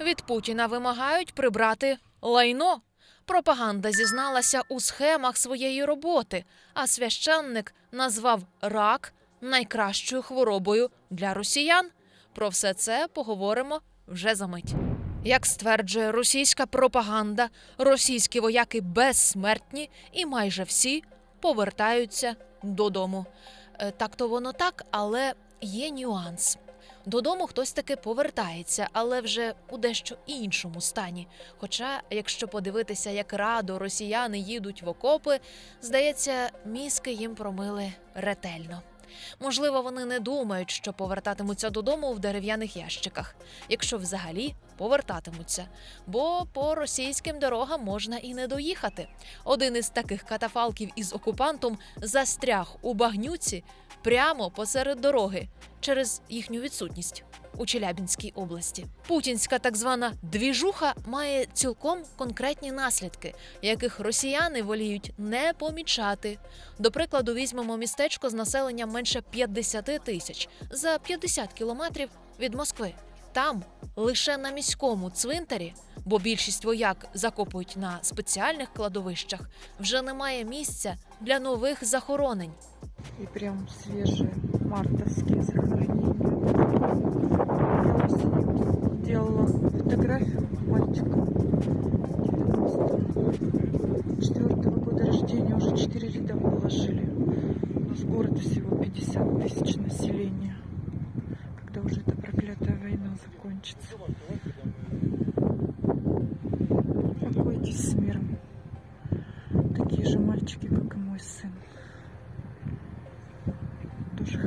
Від Путіна вимагають прибрати лайно. Пропаганда зізналася у схемах своєї роботи, а священник назвав рак найкращою хворобою для росіян. Про все це поговоримо вже за мить. Як стверджує російська пропаганда, російські вояки безсмертні і майже всі повертаються додому. Е, Так то воно так, але є нюанс. Додому хтось таки повертається, але вже у дещо іншому стані. Хоча, якщо подивитися, як радо росіяни їдуть в окопи, здається, мізки їм промили ретельно. Можливо, вони не думають, що повертатимуться додому в дерев'яних ящиках, якщо взагалі повертатимуться. Бо по російським дорогам можна і не доїхати. Один із таких катафалків із окупантом застряг у багнюці прямо посеред дороги через їхню відсутність у Челябінській області. Путінська так звана двіжуха має цілком конкретні наслідки, яких росіяни воліють не помічати. До прикладу, візьмемо містечко з населенням менше 50 тисяч за 50 кілометрів від Москви. Там лише на міському цвинтарі, бо більшість вояк закопують на спеціальних кладовищах, вже немає місця для нових захоронень. И прям свежие мартовские захоронения. Я делала фотографию мальчика 94 года рождения. Уже 4 ряда положили. У нас город всего 50 тысяч населения. Когда уже эта проклятая война закончится.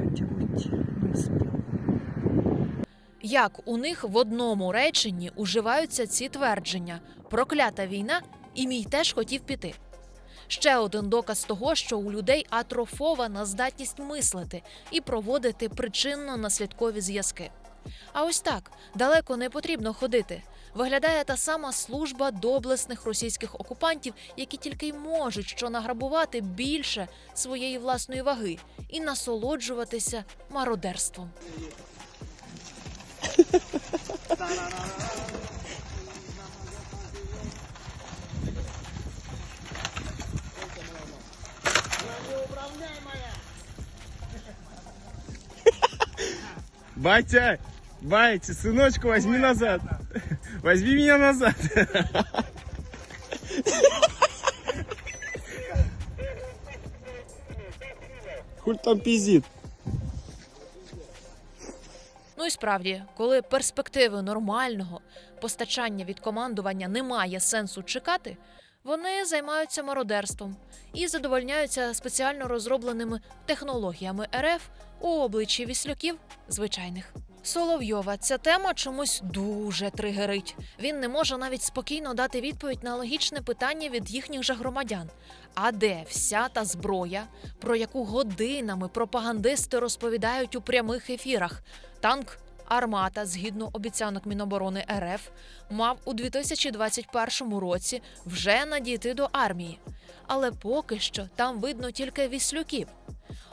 Тоже не успел. Як у них в одному реченні уживаються ці твердження: проклята війна, і мій теж хотів піти. Ще один доказ того, що у людей атрофована здатність мислити і проводити причинно-наслідкові зв'язки. А ось так далеко не потрібно ходити. Виглядає та сама служба доблесних російських окупантів, які тільки й можуть що награбувати більше своєї власної ваги і насолоджуватися мародерством. Батя, батя, сыночку, возьми назад. Возьми меня назад. Хуль там пиздит. Ну і справді, коли перспективи нормального постачання від командування немає сенсу чекати, вони займаються мародерством і задовольняються спеціально розробленими технологіями РФ у обличчі віслюків звичайних. Соловйова ця тема чомусь дуже тригерить. Він не може навіть спокійно дати відповідь на логічне питання від їхніх же громадян. А де вся та зброя, про яку годинами пропагандисти розповідають у прямих ефірах? Танк Армата, згідно обіцянок Міноборони РФ, мав у 2021 році вже надійти до армії. Але поки що там видно тільки віслюків.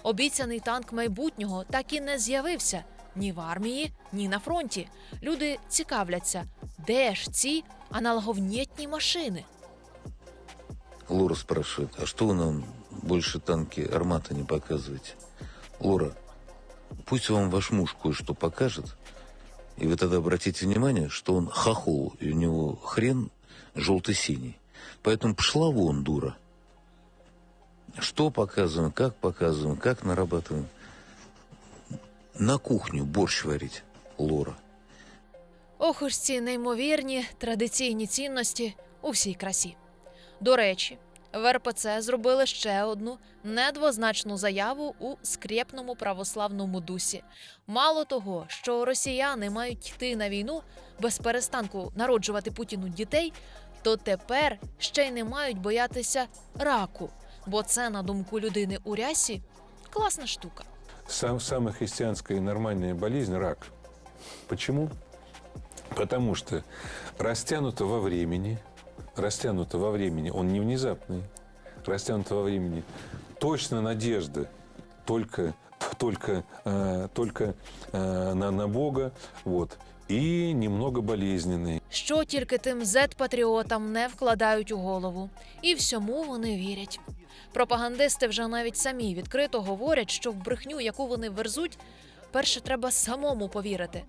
Обіцяний танк майбутнього так і не з'явився ні в армії, ні на фронті. Люди цікавляться, де ж ці аналоговнєтні машини. Лора спрашивает, а что вы нам больше танки «Армата» не показываете? Лора, пусть вам ваш муж кое-что покажет, и вы тогда обратите внимание, что он хохол, и у него хрен желто-синий. Поэтому пошла вон, дура. Что показываем, как показываем, как нарабатываем. На кухню борщ варить, Лора. Ох уж ці неймовірні традиційні цінності у всій красі. До речі, в РПЦ зробили ще одну недвозначну заяву у скрєпному православному дусі. Мало того, що росіяни мають йти на війну без перестанку народжувати Путіну дітей, то тепер ще й не мають боятися раку, бо це, на думку людини у рясі, класна штука Сам, самая христианская и нормальная болезнь – рак. Почему? Потому что растянуто во времени, растянуто во времени, он не внезапный, растянуто во времени, точно надежда только, только, э, только э, на, на Бога, вот, и немного болезненный. Що тільки тим зет-патріотам не вкладають у голову, і всьому вони вірять. Пропагандисти вже навіть самі відкрито говорять, що в брехню, яку вони верзуть, перше треба самому повірити.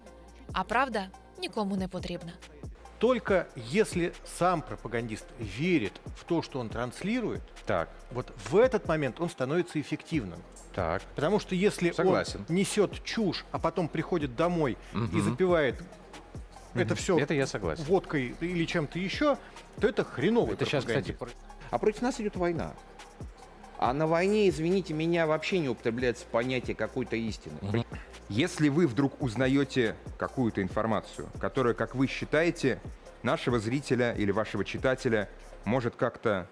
А правда нікому не потрібна. Только если сам пропагандист верит в то, что он транслирует, Так, вот в этот момент он становится эффективным. Так. Потому что если Согласен. он несет чушь, а потом приходит домой и Мгм. запивает это все Это я согласен. водкой или чем-то еще, то это хреновый Это сейчас, кстати. А против нас идет война. А на войне, извините меня, вообще не употребляется понятие какой-то истины. Если вы вдруг узнаете какую-то информацию, которая, как вы считаете, нашего зрителя или вашего читателя может как-то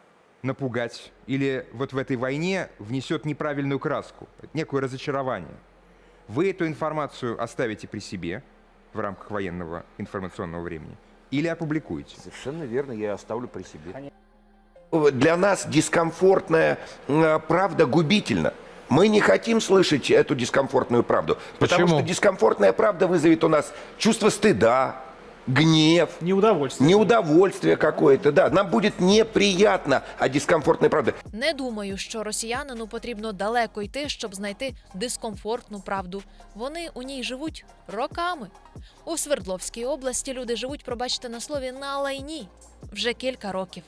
напугать или вот в этой войне внесет неправильную краску, некое разочарование, вы эту информацию оставите при себе в рамках военного информационного времени или опубликуете? Совершенно верно, я оставлю при себе. Для нас дискомфортная э, правда губительна. Мы не хотим слышать эту дискомфортную правду. Потому Почему? что дискомфортная правда вызовет у нас чувство стыда, гнев, Неудовольствие. неудовольствие какое-то. Да, нам будет неприятно от дискомфортной правды. Не думаю, що росіянину потрібно далеко йти, щоб знайти дискомфортну правду. Вони у ній живуть роками. У Свердловській області люди живуть, пробачте на слові, на лайні вже кілька років.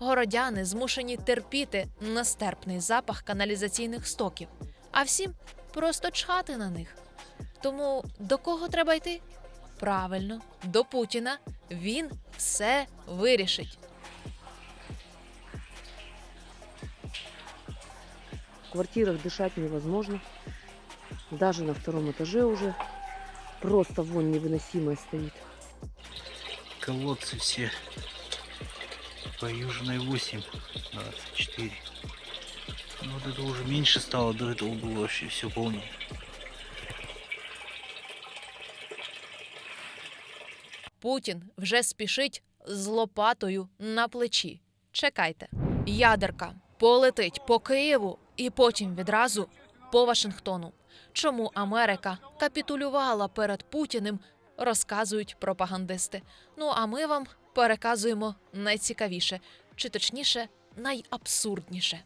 Городяни змушені терпіти нестерпний запах каналізаційних стоків, а всім просто чхати на них. Тому до кого треба йти? Правильно, до Путіна. Він все вирішить. В квартирах дышать невозможно. Даже на втором этаже уже просто вонь невыносимая стоит. колодцы все по Южной 8, 24. Ну, вот это уже меньше стало, до этого было вообще все полнее. Путін вже спішить з лопатою на плечі. Чекайте. Ядерка полетить по Києву і потім відразу по Вашингтону. Чому Америка капітулювала перед Путіним, розказують пропагандисти. Ну а ми вам переказуємо найцікавіше, чи точніше, найабсурдніше.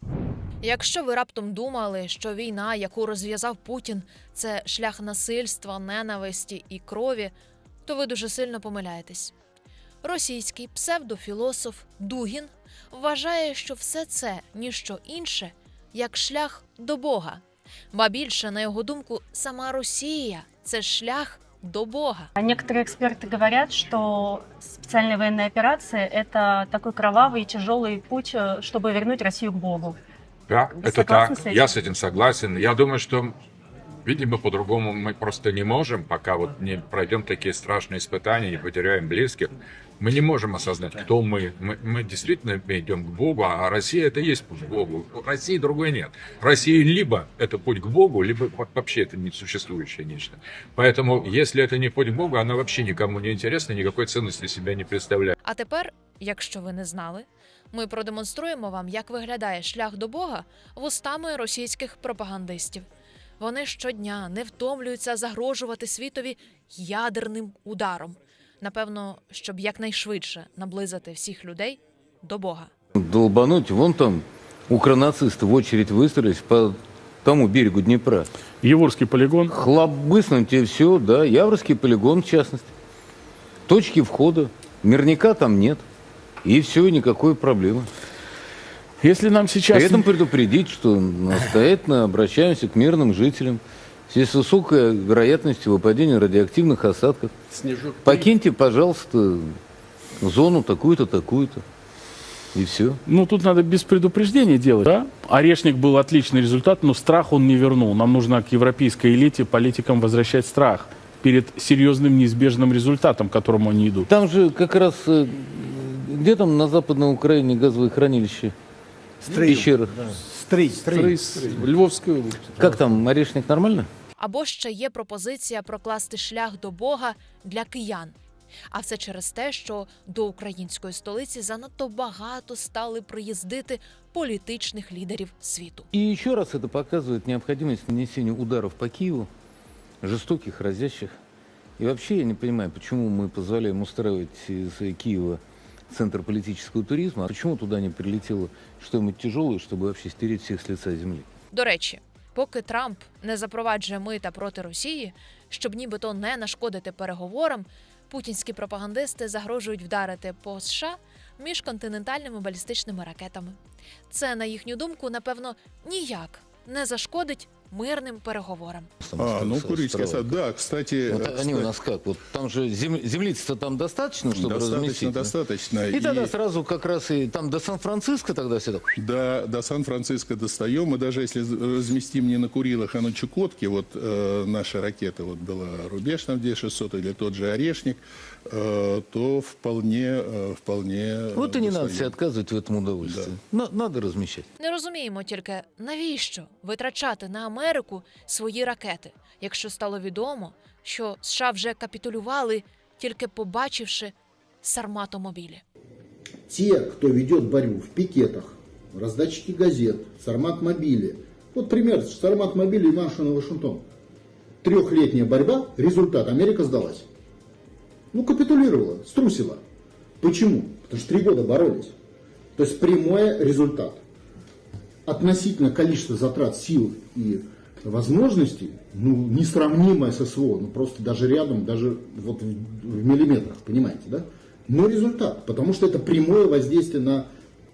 Якщо ви раптом думали, що війна, яку розв'язав Путін, це шлях насильства, ненависті і крові, то ви дуже сильно помиляєтесь. Російський псевдофілософ Дугін вважає, що все це ніщо інше, як шлях до Бога. Ба більше, на його думку, сама Росія це шлях до Бога. А некоторые эксперты говорят, что специальная военная операция – это такой кровавый и тяжелый путь, э, чтобы вернуть Россию к Богу. Да, Вы это согласны так. с этим? Я с этим согласен. Я думаю, что, видимо, по-другому мы просто не можем, пока вот не пройдем такие страшные испытания, не потеряем близких. Мы не можем осознать, кто мы. Мы, мы действительно идем к Богу, а Россия это и есть путь к Богу. У России другой нет. Россия либо это путь к Богу, либо во- вообще это несуществующее нечто. Поэтому, если это не путь к Богу, она вообще никому не интересна, никакой ценности себя не представляет. А тепер, якщо ви не знали, ми продемонструємо вам, як виглядає шлях до Бога вустами російських пропагандистів. Вони щодня не втомлюються загрожувати світові ядерним ударом. Напевно, щоб якнайшвидше наблизити всіх людей до Бога. Долбануть, вон там укронацисты в очередь выстроились по тому берегу Днепра. Еворский полигон. Хлобыснуть и все, да, Яворский полигон в частности. Точки входа, мирника там нет. И все, никакой проблемы. Если нам При сейчас... этом предупредить, что настоятельно обращаемся к мирным жителям. В связи с высокой вероятностью выпадения радиоактивных осадков. Покиньте, пожалуйста, зону такую-то, такую-то. И все. Ну, тут надо без предупреждения делать, да? Орешник был отличный результат, но страх он не вернул. Нам нужно к европейской элите, политикам возвращать страх перед серьезным неизбежным результатом, к которому они идут. Там же как раз э, где там на Западной Украине газовые хранилища? Пещеры. Львовская область. Как там, орешник нормально? Або ще є пропозиція прокласти шлях до Бога для киян. А все через те, що до української столиці занадто багато стали приїздити політичних лідерів світу. И еще раз это показывает необходимость нанесения ударов по Киеву, жестоких, разящих, И вообще я не понимаю, почему мы позволяем устраивать из Киева центр политического туризма, а почему туда не прилетело что-нибудь тяжелое, чтобы вообще стереть всех с лица земли? До речі, поки Трамп не запроваджує мита проти Росії, щоб нібито не нашкодити переговорам, путінські пропагандисти загрожують вдарити по США міжконтинентальними балістичними ракетами. Це, на їхню думку, напевно, ніяк не зашкодить мирним переговорам. А, ну, Курильский осад, да, кстати... Вот они у нас как? Вот там же зем... землицы-то там достаточно, чтобы разместить? да? достаточно. И тогда сразу как раз и там до Сан-Франциско тогда все так... до, до Сан-Франциско достаем, и даже если разместим не на Курилах, а на Чукотке, вот э, наши ракеты, вот была Рубеж там Д-600 или тот же Орешник, э, то вполне, э, вполне... Вот и не надо себе достаем. отказывать в этом удовольствии. На- надо размещать. Не розуміємо тільки, навіщо витрачати на Америку свої ракети, якщо стало відомо, що США вже капітулювали, тільки побачивши сарматомобілі. те, кто ведет борьбу в пикетах, раздатчики газет, сармат-мобили. Вот пример, сармат-мобили и Вашингтон, Вашингтон. Трехлетняя борьба, результат, Америка сдалась. Ну, капитулировала, струсила. Почему? Потому что три года боролись. То есть прямой результат. Относительно количества затрат сил и возможностей, ну, несравнимое с СВО, ну, просто даже рядом, даже вот в, в миллиметрах, понимаете, да? Но результат, потому что это прямое воздействие на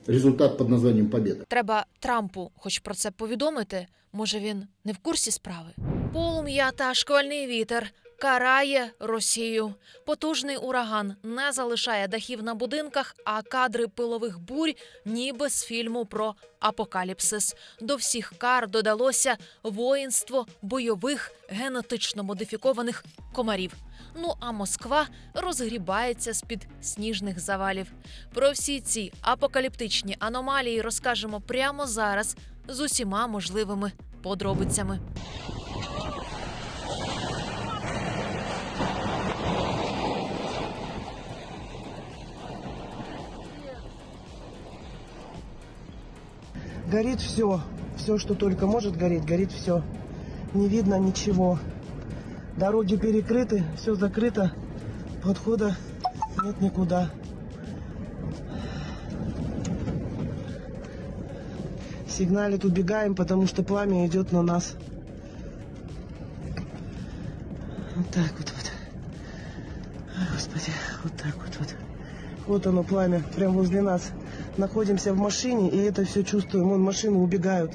результат под названием победа. Треба Трампу, хоч про це повідомити. Може, він не в курсі справи. Полум'я та шквальний вітер карає Росію. Потужний ураган не залишає дахів на будинках, а кадри пилових бурь, ніби з фільму про апокаліпсис. До всіх кар додалося воїнство бойових генетично модифікованих комарів. Ну а Москва розгрібається з під сніжних завалів. Про всі ці апокаліптичні аномалії розкажемо прямо зараз з усіма можливими подробицями. Горит все. Все, что только может гореть, горит все. Не видно ничего. Дороги перекрыты, все закрыто. Подхода нет никуда. Сигналит, убегаем, потому что пламя идет на нас. Вот так вот вот. Господи, вот так вот вот. Вот оно пламя, прямо возле нас. Находимся в машине и это все чувствуем. Вон машины убегают,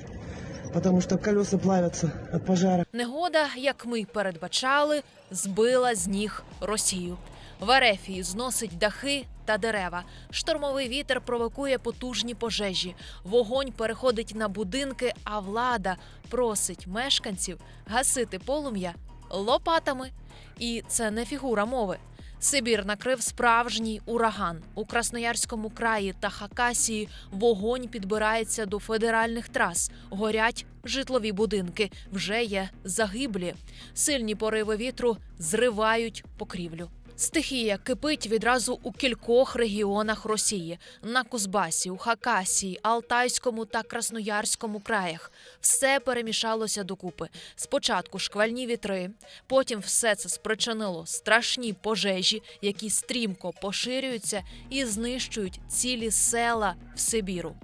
потому что колеса плавятся от пожара. Негода, як ми передбачали, збила з ніг Росію. В Ерефії зносить дахи та дерева. Штормовий вітер провокує потужні пожежі. Вогонь переходить на будинки, а влада просить мешканців гасити полум'я лопатами. І це не фігура мови. Сибір накрив справжній ураган у Красноярському краї та Хакасії. Вогонь підбирається до федеральних трас. Горять житлові будинки. Вже є загиблі. Сильні пориви вітру зривають покрівлю. Стихія кипить відразу у кількох регіонах Росії на Кузбасі, у Хакасії, Алтайському та Красноярському краях. Все перемішалося докупи. Спочатку шквальні вітри, потім все це спричинило страшні пожежі, які стрімко поширюються і знищують цілі села в Сибіру.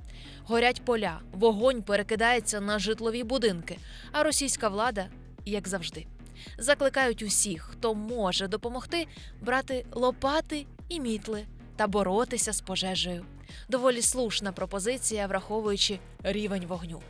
Горять поля, вогонь перекидається на житлові будинки, а російська влада, як завжди, закликають усіх, хто може допомогти, брати лопати і мітли та боротися з пожежею. Доволі слушна пропозиція, враховуючи рівень вогню.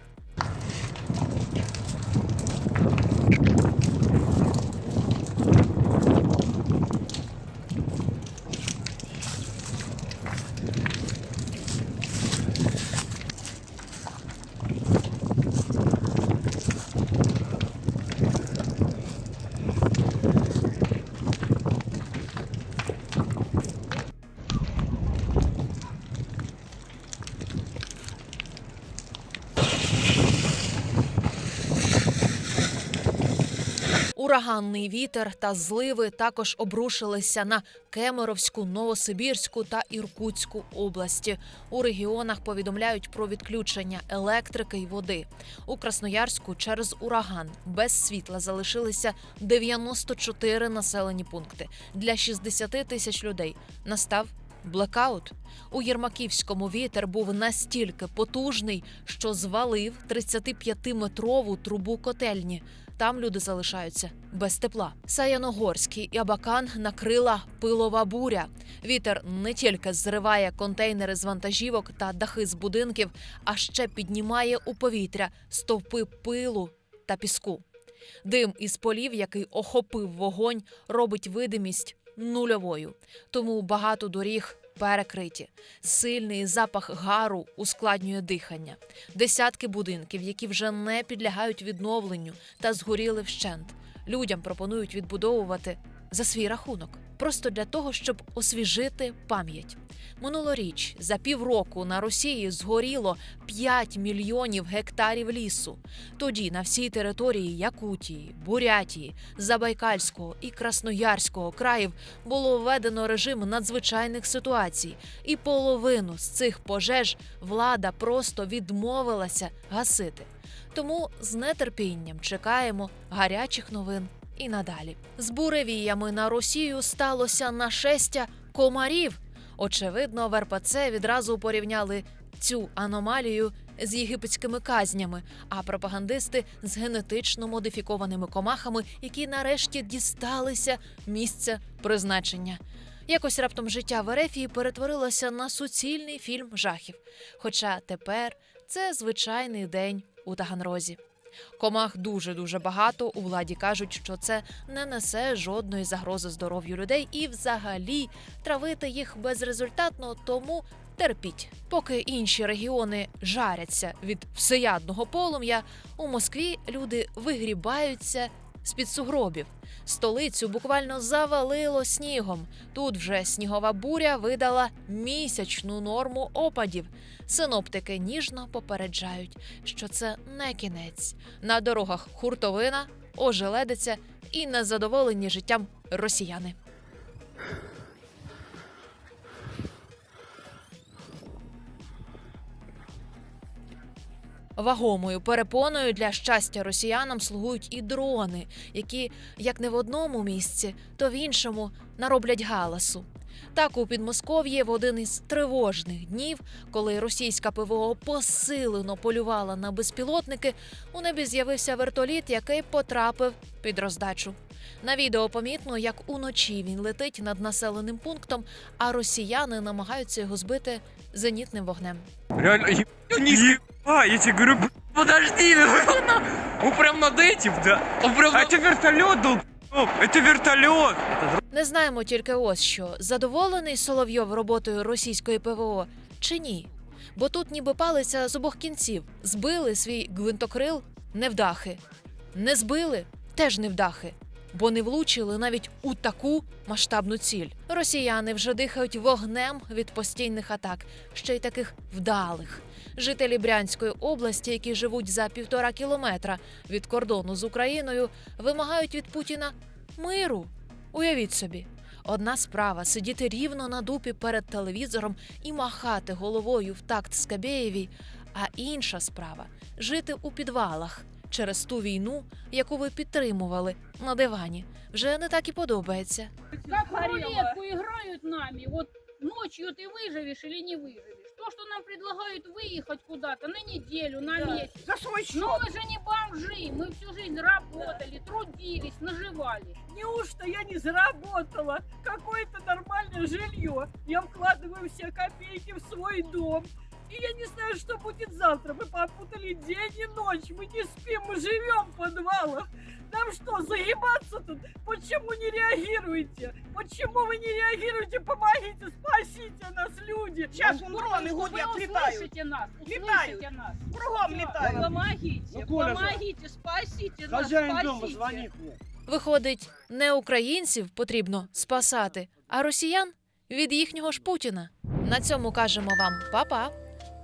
Ураганний вітер та зливи також обрушилися на Кемеровську, Новосибірську та Іркутську області. У регіонах повідомляють про відключення електрики й води. У Красноярську через ураган без світла залишилися 94 населені пункти. Для 60 тисяч людей настав блекаут. У Єрмаківському вітер був настільки потужний, що звалив 35-метрову трубу котельні. Там люди залишаються без тепла. Саяногорський і Абакан накрила пилова буря. Вітер не тільки зриває контейнери з вантажівок та дахи з будинків, а ще піднімає у повітря стовпи пилу та піску. Дим із полів, який охопив вогонь, робить видимість нульовою. Тому багато доріг перекриті. Сильний запах гару ускладнює дихання. Десятки будинків, які вже не підлягають відновленню та згоріли вщент. Людям пропонують відбудовувати за свій рахунок, просто для того, щоб освіжити пам'ять. Минулоріч за півроку на Росії згоріло 5 мільйонів гектарів лісу. Тоді на всій території Якутії, Бурятії, Забайкальського і Красноярського країв було введено режим надзвичайних ситуацій, і половину з цих пожеж влада просто відмовилася гасити. Тому з нетерпінням чекаємо гарячих новин і надалі. З буревіями на Росію сталося нашестя комарів. Очевидно, в РПЦ відразу порівняли цю аномалію з єгипетськими казнями, а пропагандисти з генетично модифікованими комахами, які нарешті дісталися місця призначення. Якось раптом життя в Ерефії перетворилося на суцільний фільм жахів. Хоча тепер це звичайний день у Таганрозі. Комах дуже дуже багато. У владі кажуть, що це не несе жодної загрози здоров'ю людей, і взагалі травити їх безрезультатно, тому терпіть. Поки інші регіони жаряться від всеядного полум'я, у Москві люди вигрібаються з під сугробів. Столицю буквально завалило снігом. Тут вже снігова буря видала місячну норму опадів. Синоптики ніжно попереджають, що це не кінець. На дорогах хуртовина, ожеледиця і незадоволені життям росіяни. Вагомою перепоною для щастя росіянам слугують і дрони, які як не в одному місці, то в іншому нароблять галасу. Так у Підмосков'ї в один із тривожних днів, коли російська ПВО посилено полювала на безпілотники, у небі з'явився вертоліт, який потрапив під роздачу. На відео помітно, як уночі він летить над населеним пунктом, а росіяни намагаються його збити зенітним вогнем. Реально, еб- низкий. А, я тебе говорю, б- подожди, ну, он прям над этим, да? Он прям... А это вертолет, долб... Это вертолет! Не знаємо тільки ось що задоволений Соловйов роботою російської ПВО чи ні. Бо тут ніби палиця з обох кінців. Збили свій гвинтокрил невдахи. Не збили теж невдахи. Бо не влучили навіть у таку масштабну ціль. Росіяни вже дихають вогнем від постійних атак, ще й таких вдалих. Жителі Брянської області, які живуть за півтора кілометра від кордону з Україною, вимагають від Путіна миру. Уявіть собі, одна справа сидіти рівно на дупі перед телевізором і махати головою в такт Скабєєвій, а інша справа жити у підвалах через ту війну, яку ви підтримували на дивані. Вже не так і подобається. Как в рулетку играют нами. Вот ночью ты выживешь или не выживешь. То, что нам предлагают выехать куда-то на неделю, на месяц. За свой счет. Но мы же не бомжи. Мы всю жизнь работали, трудились, наживались. Неужто я не заработала какое-то нормальное жилье? Я вкладываю все копейки в свой дом. И я не знаю, что будет завтра. Мы попутали день и ночь. Мы не спим, мы живем в подвалах. Нам что, заебаться тут? Почему не реагируете? Почему вы не реагируете? Помогите, спасите нас, люди. Сейчас Ну, вон потому дроны что гудят, вы летают. услышите нас, Летают. услышите нас. Кругом Всё, летают. Помогите, Ну, Коля же. помогите, спасите нас, Хозяин дома спасите. звонит мне. Виходить, не українців потрібно спасати, а росіян від їхнього ж Путіна. На цьому кажемо вам па-па.